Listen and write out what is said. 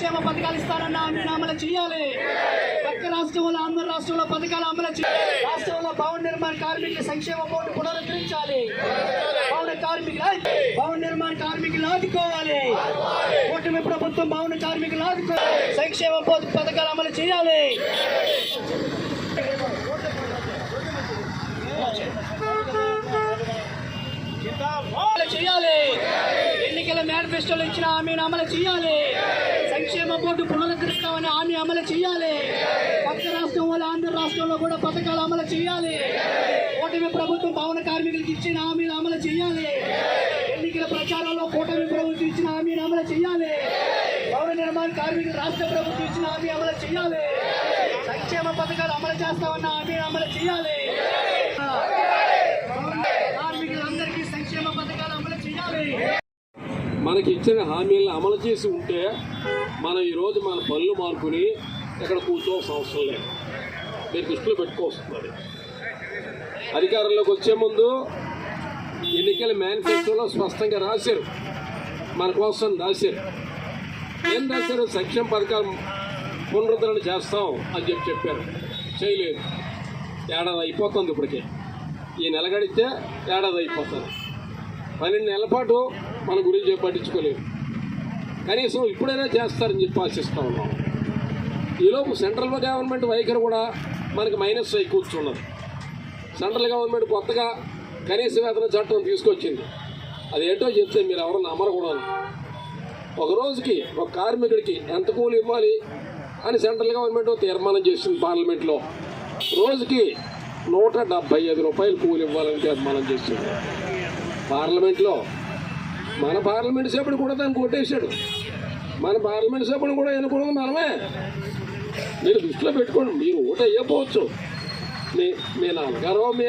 సంక్షేమ పథకాలు ఇస్తారన్న హామీని అమలు చేయాలి. పక్క రాష్ట్రంలో ఆంధ్ర రాష్ట్రంలో పథకాలు అమలు చేయాలి రాష్ట్రంలో భవన నిర్మాణ కార్మికుల సంక్షేమ బోర్డు పునరుద్ధరించాలి. భవన కార్మికులు భవన నిర్మాణ కార్మికులు ఆదుకోవాలి. కూటమి ప్రభుత్వం భవన కార్మికులు ఆదుకోవాలి. సంక్షేమ పథకాలు అమలు చేయాలి. అమలు చేయాలి. ఎన్నికల మేనిఫెస్టోలు ఇచ్చిన హామీని అమలు చేయాలి. సంక్షేమ బోర్డు పునరుద్ధరిస్తామని హామీ అమలు చేయాలి. పక్క రాష్ట్రం వల్ల ఆంధ్ర రాష్ట్రంలో కూడా పథకాలు అమలు చేయాలి. కూటమి ప్రభుత్వం భవన కార్మికులకు ఇచ్చిన హామీలు అమలు చేయాలి. ఎన్నికల ప్రచారంలో కూటమి ప్రభుత్వం ఇచ్చిన హామీని అమలు చేయాలి. భవన నిర్మాణ కార్మికులు రాష్ట్ర ప్రభుత్వం ఇచ్చిన హామీ అమలు చేయాలి. సంక్షేమ పథకాలు అమలు చేస్తామన్న హామీని అమలు చేయాలి. కార్మికులందరికీ సంక్షేమ పథకాలు అమలు చేయాలి. మనకి ఇచ్చిన హామీలను అమలు చేసి ఉంటే మనం ఈరోజు మన పనులు మార్పుని ఇక్కడ కూర్చోవలసిన అవసరం లేదు. మీరు దృష్టిలో పెట్టుకోవస్తున్నది అధికారంలోకి వచ్చే ముందు ఎన్నికల మేనిఫెస్టోలో స్పష్టంగా రాశారు. మన కోసం రాశారు. ఏం రాశారు? సంక్షేమ పథకాలు పునరుద్ధరణ చేస్తాం అని చెప్పి చెప్పారు. చేయలేదు. ఏడాది అయిపోతుంది ఇప్పటికే. ఈ నెల గడిస్తే ఏడాది అయిపోతుంది. పన్నెండు నెలల పాటు మన గురించి పట్టించుకోలేదు. కనీసం ఇప్పుడైనా చేస్తారని చెప్పి ఆశిస్తూ ఉన్నాం. ఈలోపు సెంట్రల్ గవర్నమెంట్ వైఖరి కూడా మనకి మైనస్ అయి కూర్చున్నది. సెంట్రల్ గవర్నమెంట్ కొత్తగా కనీస వేతన చట్టం తీసుకొచ్చింది. అది ఏంటో చెప్తే మీరు ఎవరన్నా అమరకూడదు ఒక రోజుకి ఒక కార్మికుడికి ఎంత కూలి ఇవ్వాలి అని సెంట్రల్ గవర్నమెంట్ తీర్మానం చేసింది పార్లమెంట్లో. రోజుకి నూట డెబ్బై ఐదు రూపాయలు కూలి ఇవ్వాలని తీర్మానం చేసింది. పార్లమెంట్లో మన పార్లమెంట్ సభ్యుడు కూడా దాన్ని కొట్టేశాడు. మన పార్లమెంట్ సభ్యుడు కూడా ఎన్నుకోవడం మనమే. మీరు దృష్టిలో పెట్టుకోండి మీరు ఓటు అయ్యపోవచ్చు మీ మీ నాన్నగారో మీ